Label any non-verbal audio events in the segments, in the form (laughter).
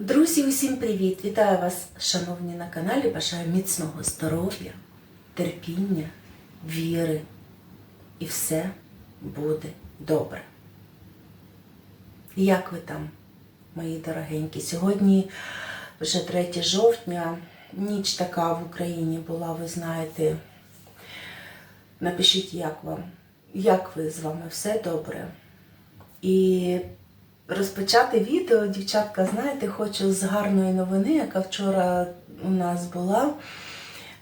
Друзі, усім привіт! Вітаю вас, шановні на каналі. Бажаю міцного здоров'я, терпіння, віри. І все буде добре. Як ви там, мої дорогенькі? Сьогодні вже 3 жовтня. Ніч така в Україні була, ви знаєте. Напишіть, як вам, як ви з вами все добре. І розпочати відео, дівчатка, знаєте, хочу з гарної новини, яка вчора у нас була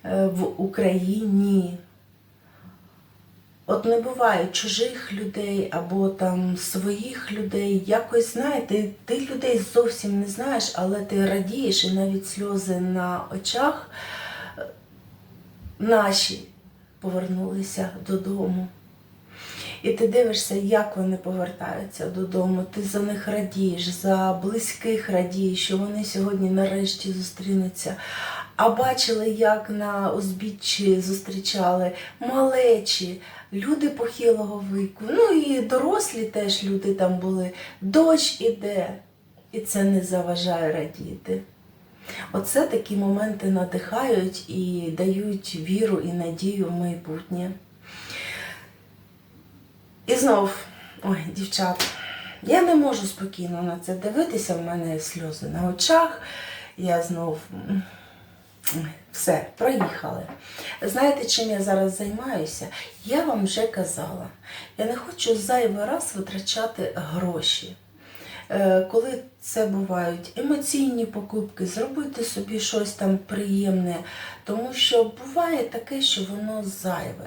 е, в Україні. От не буває чужих людей або там своїх людей. Якось, знаєте, ти людей зовсім не знаєш, але ти радієш і навіть сльози на очах е, наші повернулися додому. І ти дивишся, як вони повертаються додому. Ти за них радієш, за близьких радієш, що вони сьогодні нарешті зустрінуться. А бачили, як на узбіччі зустрічали малечі, люди похилого віку, ну і дорослі теж люди там були. Дощ іде, і це не заважає радіти. Оце такі моменти надихають і дають віру і надію в майбутнє. І знов, ой, дівчата, я не можу спокійно на це дивитися, в мене сльози на очах. Я знов все, проїхали. Знаєте, чим я зараз займаюся? Я вам вже казала, я не хочу зайвий раз витрачати гроші. Е, Коли це бувають емоційні покупки, зробити собі щось там приємне, тому що буває таке, що воно зайве.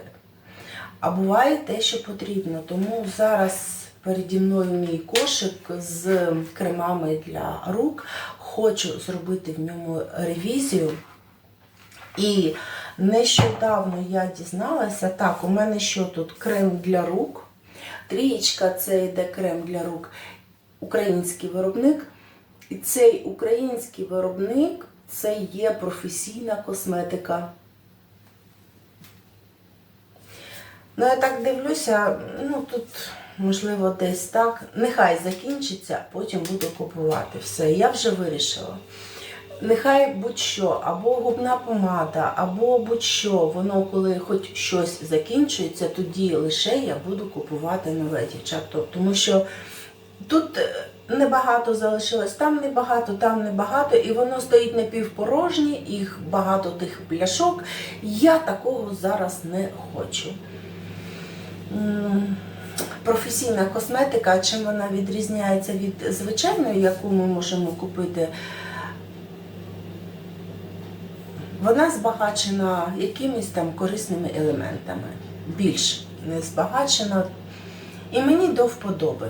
А буває те, що потрібно. Тому зараз переді мною мій кошик з кремами для рук. Хочу зробити в ньому ревізію. І нещодавно я дізналася, так, у мене що тут крем для рук. Трієчка це йде крем для рук, український виробник. І цей український виробник це є професійна косметика. Ну, я так дивлюся, ну тут, можливо, десь так. Нехай закінчиться, потім буду купувати все. Я вже вирішила. Нехай будь-що, або губна помада, або будь-що, воно, коли хоч щось закінчується, тоді лише я буду купувати нове дівчата. Тому що тут е, небагато залишилось, там небагато, там небагато, і воно стоїть напівпорожнє, їх багато тих пляшок. Я такого зараз не хочу. Професійна косметика, чим вона відрізняється від звичайної, яку ми можемо купити, вона збагачена якимись там корисними елементами. Більш не збагачена. І мені до вподоби.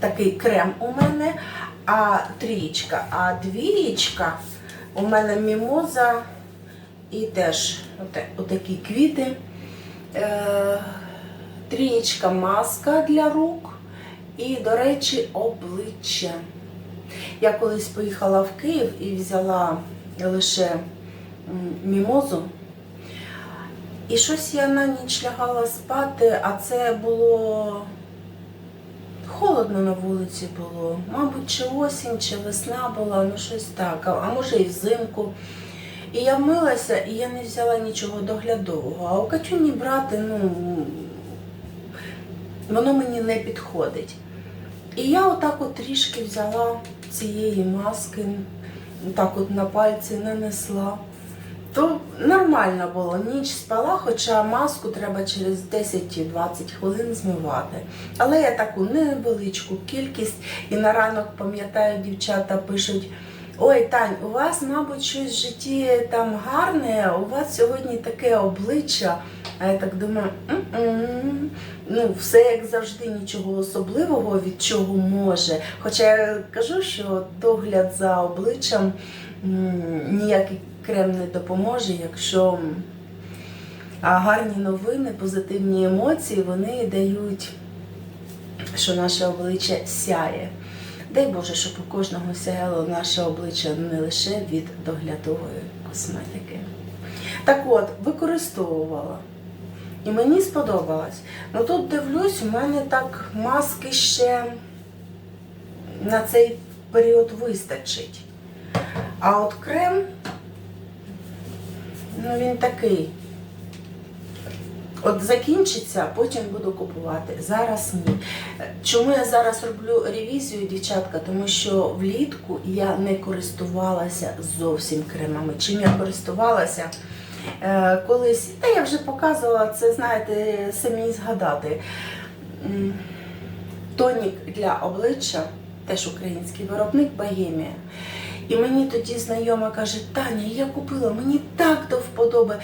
Такий крем у мене, а трієчка, а двієчка у мене мімоза і теж отакі квіти. Е, трієчка маска для рук і, до речі, обличчя. Я колись поїхала в Київ і взяла лише мімозу. І щось я на ніч лягала спати, а це було холодно на вулиці було. Мабуть, чи осінь, чи весна була, ну щось так, а а може і взимку. І я вмилася, і я не взяла нічого доглядового. А у Катюні брати, ну, воно мені не підходить. І я отак от трішки взяла цієї маски, так от на пальці нанесла. То нормально було, ніч спала, хоча маску треба через 10-20 хвилин змивати. Але я таку невеличку кількість і на ранок, пам'ятаю, дівчата пишуть. Ой, Тань, у вас, мабуть, щось в житті там гарне, у вас сьогодні таке обличчя. А я так думаю, «М-м». ну, все як завжди, нічого особливого від чого може. Хоча я кажу, що догляд за обличчям м, ніякий крем не допоможе, якщо а гарні новини, позитивні емоції, вони дають, що наше обличчя сяє. Дай Боже, щоб у кожного сяяло наше обличчя не лише від доглядової косметики. Так от, використовувала. І мені сподобалось. Ну тут дивлюсь, у мене так маски ще на цей період вистачить. А от крем, ну він такий. От закінчиться, потім буду купувати. Зараз ні. Чому я зараз роблю ревізію, дівчатка? Тому що влітку я не користувалася зовсім кремами. Чим я користувалася? Е, колись, та я вже показувала це, знаєте, самі згадати. Тонік для обличчя, теж український виробник Богемія. І мені тоді знайома каже, Таня, я купила, мені так до вподоби.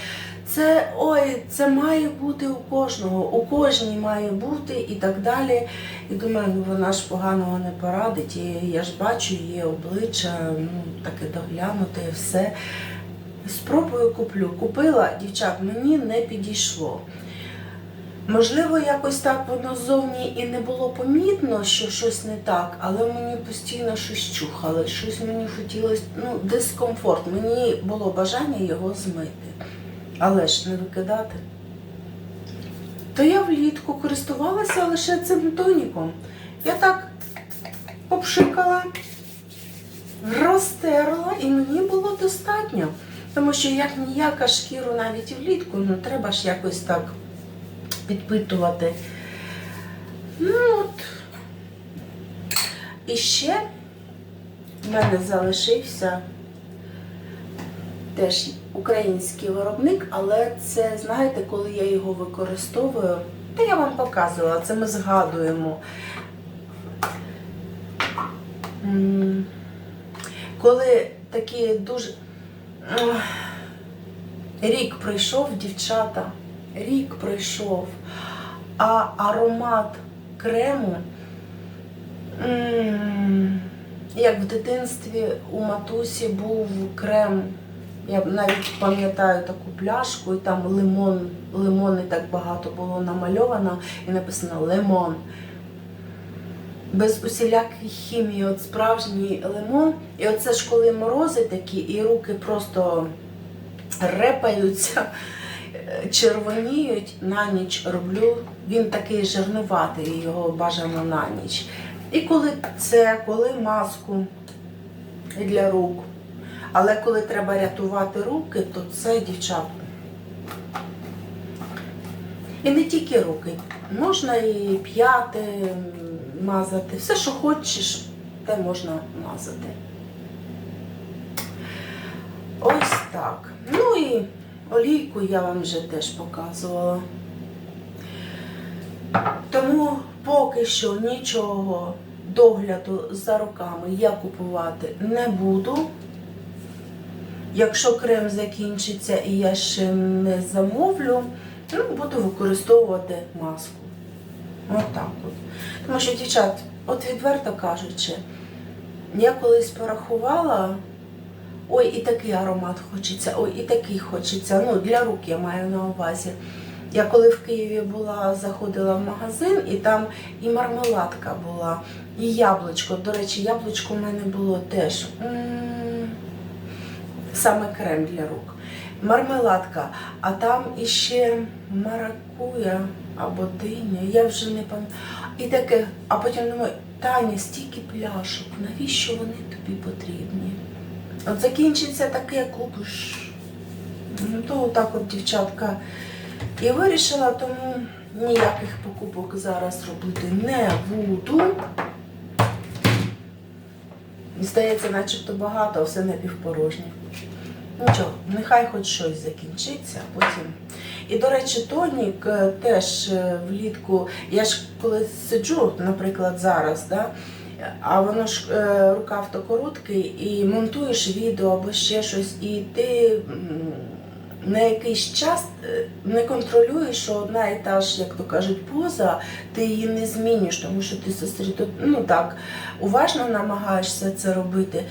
Це ой, це має бути у кожного, у кожній має бути і так далі. І думаю, ну вона ж поганого не порадить. І я ж бачу її обличчя, ну таке доглянуте, все. Спробую куплю. Купила, дівчат, мені не підійшло. Можливо, якось так воно ззовні і не було помітно, що щось не так, але мені постійно щось чухало, щось мені хотілося, ну, дискомфорт. Мені було бажання його змити. Але ж не викидати. То я влітку користувалася лише цим тоніком. Я так попшикала, розтерла, і мені було достатньо. Тому що як ніяка шкіру навіть влітку, ну треба ж якось так підпитувати. Ну от. І ще в мене залишився теж український виробник, але це, знаєте, коли я його використовую, та я вам показувала, це ми згадуємо. Коли такі дуже. Рік пройшов, дівчата, рік пройшов, а аромат крему, як в дитинстві у матусі був крем, я навіть пам'ятаю таку пляшку, і там лимон, лимони так багато було намальовано, і написано лимон. Без усілякої хімії, от справжній лимон. І оце ж коли морози такі, і руки просто репаються, е, червоніють, на ніч роблю. Він такий жирнуватий, його бажано на ніч. І коли це, коли маску для рук. Але коли треба рятувати руки, то це дівчата. І не тільки руки. Можна і п'яти мазати. Все, що хочеш, те можна мазати. Ось так. Ну і олійку я вам вже теж показувала. Тому поки що нічого догляду за руками я купувати не буду. Якщо крем закінчиться і я ще не замовлю, ну, буду використовувати маску. От от. Тому що, дівчат, от відверто кажучи, я колись порахувала, ой, і такий аромат хочеться, ой, і такий хочеться. Ну, для рук я маю на увазі. Я коли в Києві була, заходила в магазин, і там і мармеладка була, і яблучко. До речі, яблучко в мене було теж. М, Саме крем для рук. Мармеладка, а там іще маракуя або диня, я вже не пам'ятаю. І таке, а потім думаю, Таня, стільки пляшок, навіщо вони тобі потрібні? От закінчиться таке, купиш. Ну, то отак от, дівчатка, і вирішила, тому ніяких покупок зараз робити не буду. Здається, начебто багато, а все напівпорожнє. Ну чого, нехай хоч щось закінчиться, потім. І, до речі, тонік е, теж е, влітку. Я ж коли сиджу, наприклад, зараз, да, а воно ж е, рукав то короткий, і монтуєш відео або ще щось, і ти на якийсь час е, не контролюєш, що одна і та ж, як то кажуть, поза, ти її не змінюєш, тому що ти сосредо... ну так, уважно намагаєшся це робити.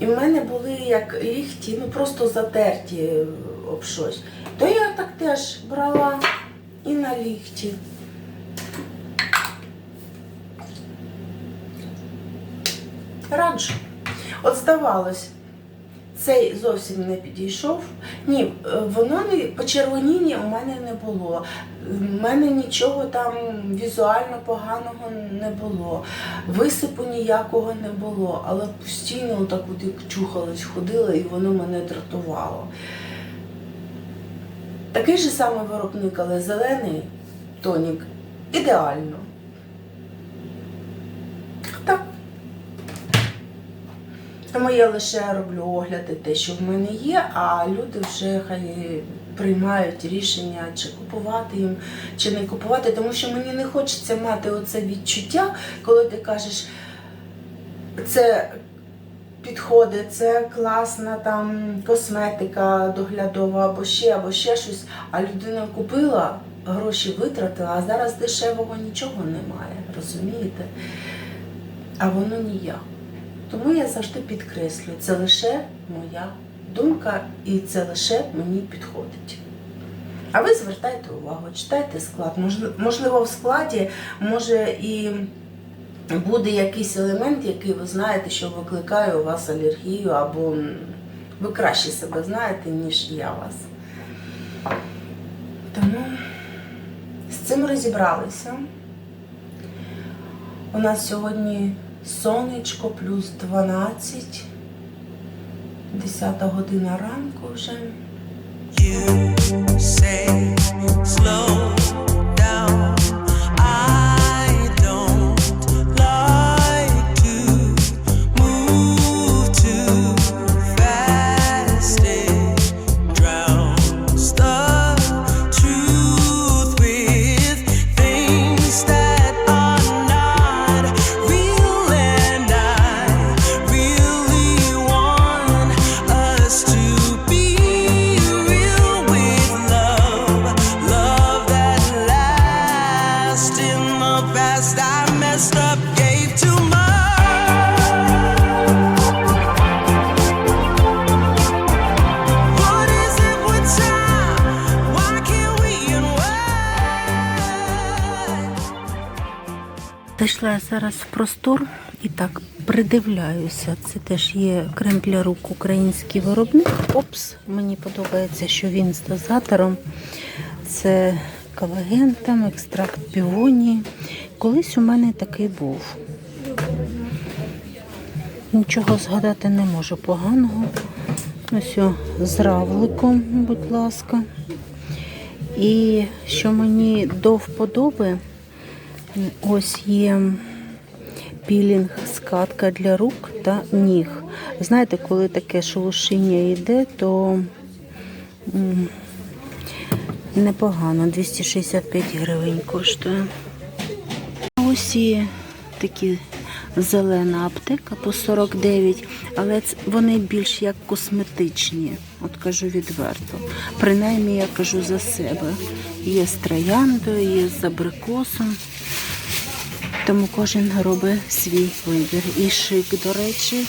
І в мене були як ліхті, ну просто затерті об щось. То я так теж брала і на ліхті. Раджу. От здавалось, цей зовсім не підійшов. Ні, е, воно не почервоніння у мене не було. У мене нічого там візуально поганого не було. Висипу ніякого не було, але постійно так от як чухалась, ходила, і воно мене дратувало. Такий же самий виробник, але зелений тонік. Ідеально. Тому я лише роблю огляди те, що в мене є, а люди вже хай приймають рішення, чи купувати їм, чи не купувати. Тому що мені не хочеться мати оце відчуття, коли ти кажеш, це підходить, це класна там косметика доглядова або ще, або ще щось. А людина купила, гроші витратила, а зараз дешевого нічого немає, розумієте? А воно ніяк. Тому я завжди підкреслюю, це лише моя думка і це лише мені підходить. А ви звертайте увагу, читайте склад. Можливо, в складі може і буде якийсь елемент, який ви знаєте, що викликає у вас алергію, або ви краще себе знаєте, ніж я вас. Тому з цим розібралися. У нас сьогодні сонечко плюс 12, 10 година ранку вже. You say slow Зайшла я зараз в простор і так придивляюся. Це теж є крем для рук український виробник. Опс, мені подобається, що він з дозатором. Це колаген, там екстракт півонії. Колись у мене такий був. Нічого згадати не можу поганого. Ось о, з равликом, будь ласка. І що мені до вподоби, Ось є пілінг, скатка для рук та ніг. Знаєте, коли таке шелушіння йде, то непогано, 265 гривень коштує. Ось і такі зелена аптека по 49, але вони більш як косметичні, от кажу відверто. Принаймні я кажу за себе. Є з трояндою, є з абрикосом. Тому кожен робить свій вибір. І шик, до речі,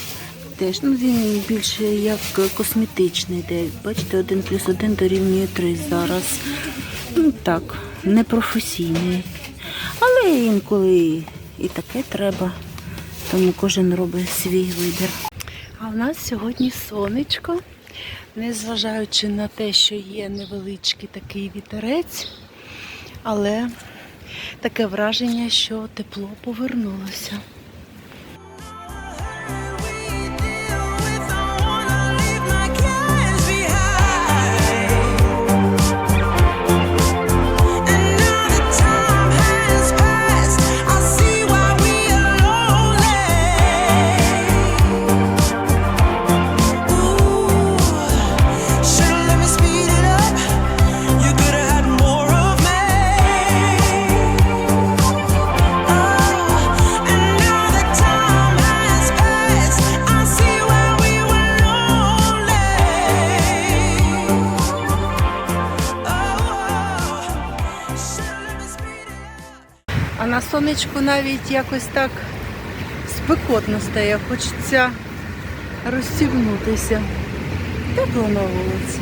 теж ну він більше як косметичний, де бачите, один плюс один дорівнює три зараз. Ну так, непрофесійний. Але інколи і таке треба. Тому кожен робить свій вибір. А в нас сьогодні сонечко, незважаючи на те, що є невеличкий такий вітерець, але таке враження, що тепло повернулося. А на сонечку навіть якось так спекотно стає, хочеться розстібнутися. Тепло на вулиці.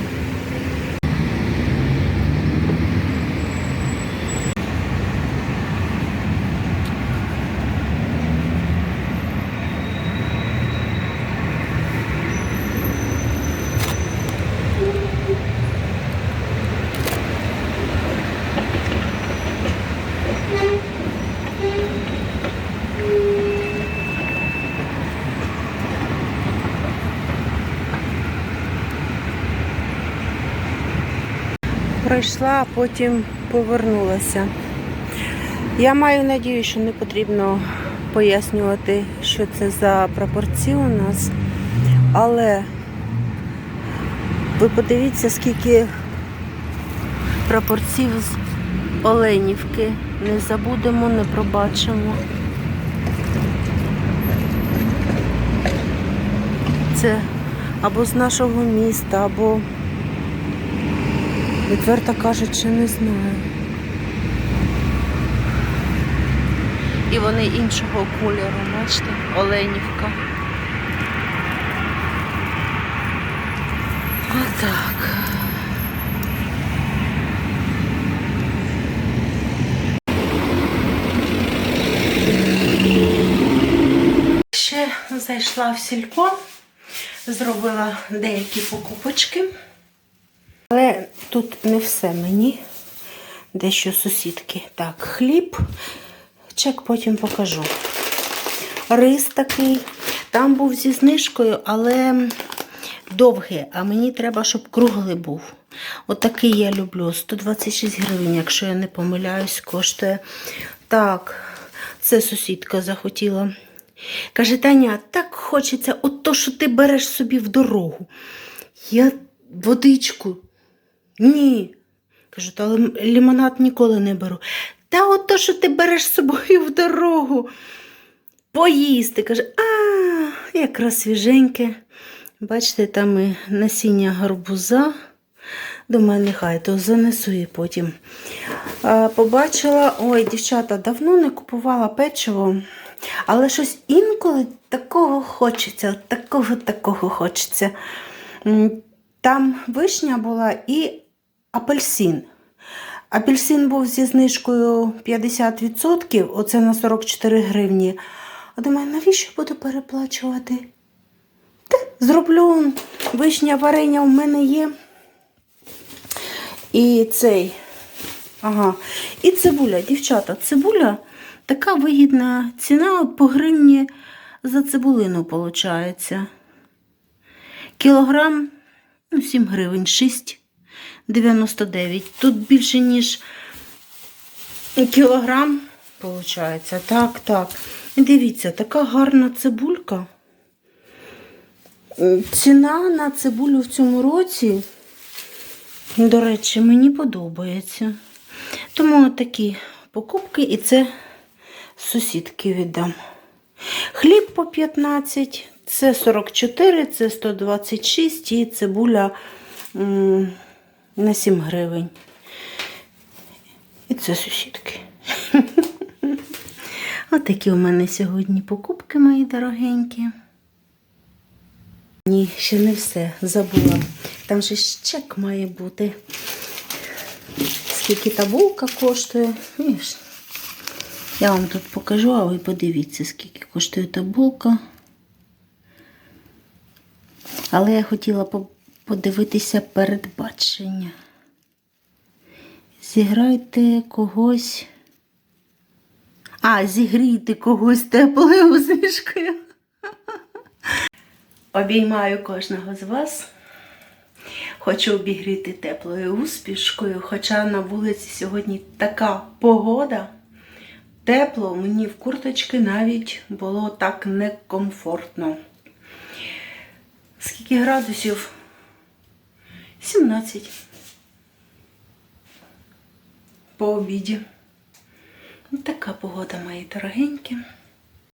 Пройшла, а потім повернулася. Я маю надію, що не потрібно пояснювати, що це за прапорці у нас. Але ви подивіться, скільки прапорців з Оленівки. Не забудемо, не пробачимо. Це або з нашого міста, або, відверто кажучи, не знаю. І вони іншого кольору, бачите, Оленівка. Отак. Ще зайшла в сільпо, зробила деякі покупочки. Але тут не все мені. Дещо сусідки. Так, хліб. Чек потім покажу. Рис такий. Там був зі знижкою, але довгий, а мені треба, щоб круглий був. Отакий я люблю. 126 гривень, якщо я не помиляюсь, коштує. Так, це сусідка захотіла. Каже, Таня, так хочеться, от то, що ти береш собі в дорогу. Я водичку. Ні. Кажу, лим- лимонад ніколи не беру. Та от то, що ти береш з собою в дорогу. Поїсти. Каже, а, якраз свіженьке. Бачите, там і насіння гарбуза. Думаю, нехай то занесу її потім. А, побачила, ой, дівчата, давно не купувала печиво, але щось інколи такого хочеться, такого такого хочеться. Там вишня була і апельсин. Апельсин був зі знижкою 50%, оце на 44 гривні. А думаю, навіщо буду переплачувати? Та, зроблю вишня варення в мене є. І цей. Ага. І цибуля, дівчата, цибуля така вигідна ціна по гривні за цибулину, виходить. Кілограм ну, 7 гривень, 6,99. Тут більше, ніж кілограм, виходить. Так, так. І Дивіться, така гарна цибулька. Ціна на цибулю в цьому році, до речі, мені подобається. Тому такі покупки і це сусідки віддам. Хліб по 15, це 44, це 126 і цибуля на 7 гривень. І це сусідки. (laughs) Отакі у мене сьогодні покупки, мої дорогенькі. Ні, ще не все забула. Там же ж чек має бути. Скільки та булка коштує. Я вам тут покажу, а ви подивіться, скільки коштує та булка. Але я хотіла подивитися передбачення. Зіграйте когось. А, зігрійте когось теплою усмішкою. (laughs) Обіймаю кожного з вас. Хочу обігріти теплою успішкою, хоча на вулиці сьогодні така погода. Тепло, мені в курточки навіть було так некомфортно. Скільки градусів? 17. По обіді. Ну, Така погода, мої дорогенькі.